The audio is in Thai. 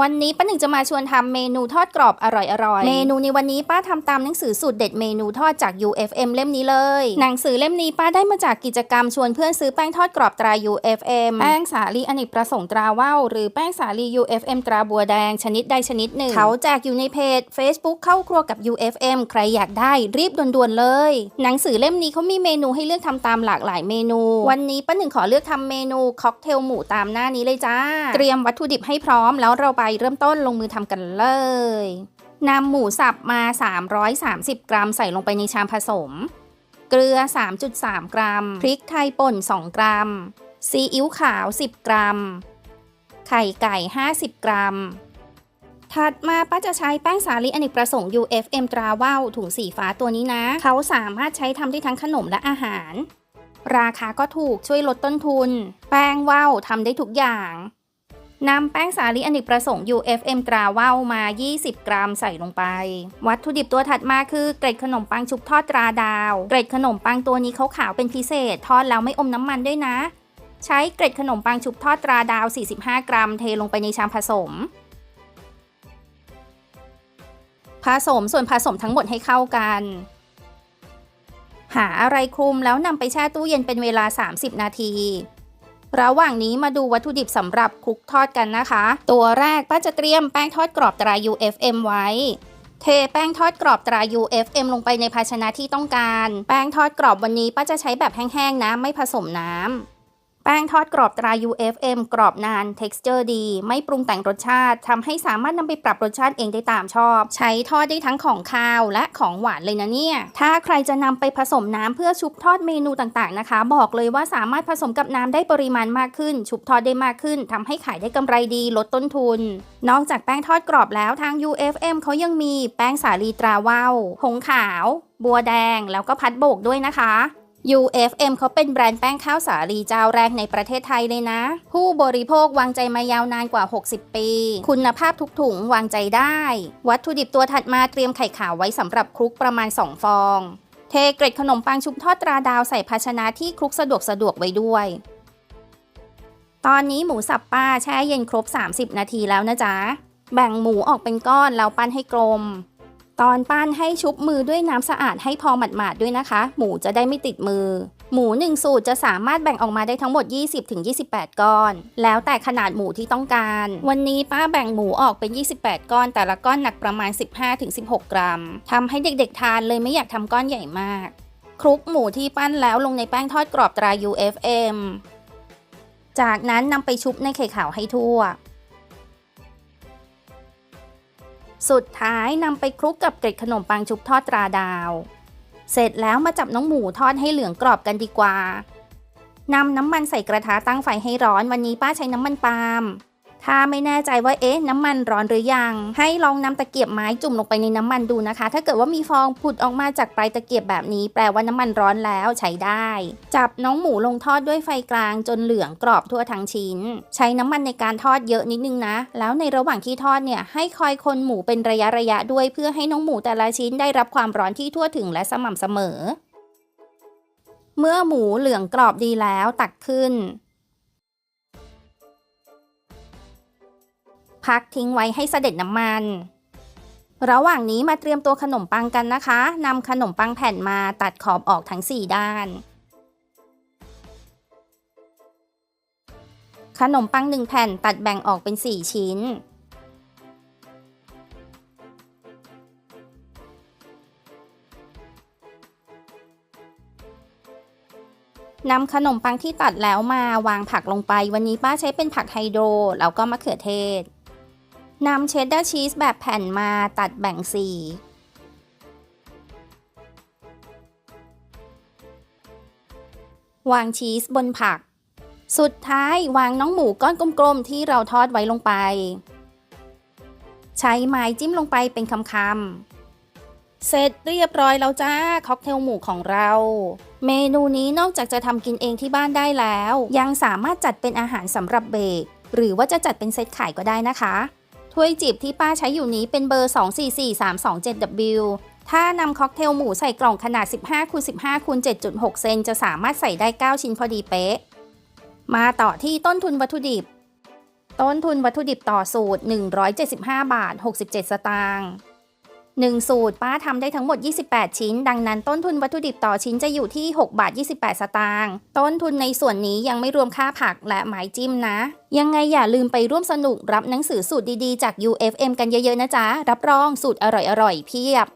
วันนี้ป้าหนึ่งจะมาชวนทำเมนูทอดกรอบอร่อยๆ เมนูในวันนี้ป้าทำตามหนังสือสูตรเด็ดเมนูทอดจาก UFM เล่มนี้เลย หนังสือเล่มนี้ป้าได้มาจากกิจกรรมชวนเพื่อนซื้อแป้งทอดกรอบตรา UFM แป้งสาลีอเนกประสงค์ตราว่าวหรือแป้งสาลี UFM ตราบัวแดงชนิดใดชนิดหนึ่ง เขาแจกอยู่ในเพจ Facebook เข้าครัวกับ UFM ใครอยากได้รีบด่วนๆเลย หนังสือเล่มนี้เขามีเมนูให้เลือกทำตามหลากหลายเมนู วันนี้ป้าหนึ่งขอเลือกทำเมนูค็อกเทลหมูตามหน้านี้เลยจ้า เตรียมวัตถุดิบให้พร้อมแล้วเราไปเริ่มต้นลงมือทำกันเลยนำหมูสับมา 330 กรัมใส่ลงไปในชามผสม เกลือ 3.3 กรัม พริกไทยป่น 2 กรัม ซีอิ๊วขาว 10 กรัม ไข่ไก่ 50 กรัม ถัดมาป้าจะใช้แป้งสาลีอเนกประสงค์ UFM ตราว่าวถุงสีฟ้าตัวนี้นะ เขาสามารถใช้ทำได้ทั้งขนมและอาหาร ราคาก็ถูกช่วยลดต้นทุน แป้งว่าวทำได้ทุกอย่าง นำแป้งสาลีอเนกประสงค์ UFM ตราว่าวมา 20 กรัมใส่ลงไป วัตถุดิบตัวถัดมาคือเกล็ดขนมปังชุบทอดตราดาว เกล็ดขนมปังตัวนี้เขาขาวเป็นพิเศษ ทอดแล้วไม่อมน้ำมันด้วยนะ ใช้เกล็ดขนมปังชุบทอดตราดาว 45 กรัม เทลงไปในชามผสม ผสมส่วนผสมทั้งหมดให้เข้ากัน หาอะไรคลุมแล้วนำไปแช่ตู้เย็นเป็นเวลา 30 นาที ระหว่างนี้มาดูวัตถุดิบสำหรับคลุกทอดกันนะคะ ตัวแรกป้าจะเตรียมแป้งทอดกรอบตรา UFM ไว้ เทแป้งทอดกรอบตรา UFM ลงไปในภาชนะที่ต้องการ แป้งทอดกรอบวันนี้ป้าจะใช้แบบแห้งๆนะไม่ผสมน้ำ แป้งทอดกรอบตรา UFM กรอบนาน texture ดี ไม่ปรุงแต่งรสชาติ ทำให้สามารถนำไปปรับรสชาติเองได้ตามชอบ ใช้ทอดได้ทั้งของคาวและของหวานเลยนะเนี่ย ถ้าใครจะนำไปผสมน้ำเพื่อชุบทอดเมนูต่างๆนะคะ บอกเลยว่าสามารถผสมกับน้ำได้ปริมาณมากขึ้น ชุบทอดได้มากขึ้นทำให้ขายได้กำไรดี ลดต้นทุน นอกจากแป้งทอดกรอบแล้วทาง UFM เขายังมีแป้งสาลีตราว่าวหงขาว บัวแดงแล้วก็พัดโบกด้วยนะคะ UFM เขาเป็นแบรนด์แป้งข้าวสาลีเจ้าแรกในประเทศไทยเลยนะ ผู้บริโภควางใจมายาวนานกว่า 60 ปี คุณภาพทุกถุงวางใจได้ วัตถุดิบตัวถัดมาเตรียมไข่ขาวไว้สำหรับคลุกประมาณ 2 ฟอง เทเกล็ดขนมปังชุบทอดตราดาวใส่ภาชนะที่คลุกสะดวกสะดวกไว้ด้วย ตอนนี้หมูสับป้าแช่เย็นครบ 30 นาทีแล้วนะจ๊ะ แบ่งหมูออกเป็นก้อนแล้วปั้นให้กลม ตอนปั้นให้ชุบมือด้วยน้ำสะอาดให้พอหมาดๆด้วยนะคะ หมูจะได้ไม่ติดมือ หมู 1 สูตรจะสามารถแบ่งออกมาได้ทั้งหมด 20-28 ก้อน แล้วแต่ขนาดหมูที่ต้องการ วันนี้ป้าแบ่งหมูออกเป็น 28 ก้อน แต่ละก้อนหนักประมาณ 15-16 กรัมทำให้เด็กๆทานเลยไม่อยากทำก้อนใหญ่มาก คลุกหมูที่ปั้นแล้วลงในแป้งทอดกรอบตรา UFM จากนั้นนำไปชุบในไข่ขาวให้ทั่ว สุดท้ายนำไปคลุกกับเกล็ดขนมปังชุบทอดตราดาว เสร็จแล้วมาจับน้องหมูทอดให้เหลืองกรอบกันดีกว่านำน้ำมันใส่กระทะตั้งไฟให้ร้อนวันนี้ป้าใช้น้ำมันปาล์ม ถ้าไม่แน่ใจว่าเอ๊ะน้ำมันร้อนหรือยัง ให้ลองนำตะเกียบไม้จุ่มลงไปในน้ำมันดูนะคะ ถ้าเกิดว่ามีฟองผุดออกมาจากปลายตะเกียบแบบนี้ แปลว่าน้ำมันร้อนแล้วใช้ได้ จับน้องหมูลงทอดด้วยไฟกลางจนเหลืองกรอบทั่วทั้งชิ้น ใช้น้ำมันในการทอดเยอะนิดนึงนะ แล้วในระหว่างที่ทอดเนี่ยให้คอยคนหมูเป็นระยะระยะด้วยเพื่อให้น้องหมูแต่ละชิ้นได้รับความร้อนที่ทั่วถึงและสม่ำเสมอ เมื่อหมูเหลืองกรอบดีแล้วตักขึ้น พักทิ้งไว้ให้เสด็จน้ำมัน ระหว่างนี้มาเตรียมตัวขนมปังกันนะคะนำขนมปังแผ่นมาตัดขอบออกทั้ง 4 ด้าน ขนมปัง1แผ่นตัดแบ่งออกเป็น 4 ชิ้นนำขนมปังที่ตัดแล้วมาวางผักลงไป วันนี้ป้าใช้เป็นผักไฮโดรแล้วก็มะเขือเทศ นำเชดดาร์ชีสแบบแผ่นมาตัดแบ่งสีวางชีสบนผัก สุดท้ายวางน้องหมูก้อนกลมๆ ที่เราทอดไว้ลงไป ใช้ไม้จิ้มลงไปเป็นคำๆเสร็จเรียบร้อยแล้วจ้าค็อกเทลหมูของเรา เมนูนี้นอกจากจะทำกินเองที่บ้านได้แล้ว ยังสามารถจัดเป็นอาหารสำหรับเบรกหรือว่าจะจัดเป็นเซตขายก็ได้นะคะ ถ้วยจิบที่ป้าใช้อยู่นี้เป็นเบอร์ 244327W ถ้านำค็อกเทลหมูใส่กล่องขนาด 15คูณ15คูณ7.6 เซนจะสามารถใส่ได้ 9 ชิ้นพอดีเป๊ะ มาต่อที่ต้นทุนวัตถุดิบ ต้นทุนวัตถุดิบต่อสูตร 175 บาท 67 สตางค์ 1 สูตรป้าทำได้ทั้งหมด 28 ชิ้น ดังนั้นต้นทุนวัตถุดิบต่อชิ้นจะอยู่ที่ 6 บาท 28 สตางค์ต้นทุนในส่วนนี้ยังไม่รวมค่าผักและหมายจิ้มนะ ยังไงอย่าลืมไปร่วมสนุกรับหนังสือสูตรดีๆ จาก UFM กันเยอะๆนะจ๊ะ รับรองสูตรอร่อยๆเพียบ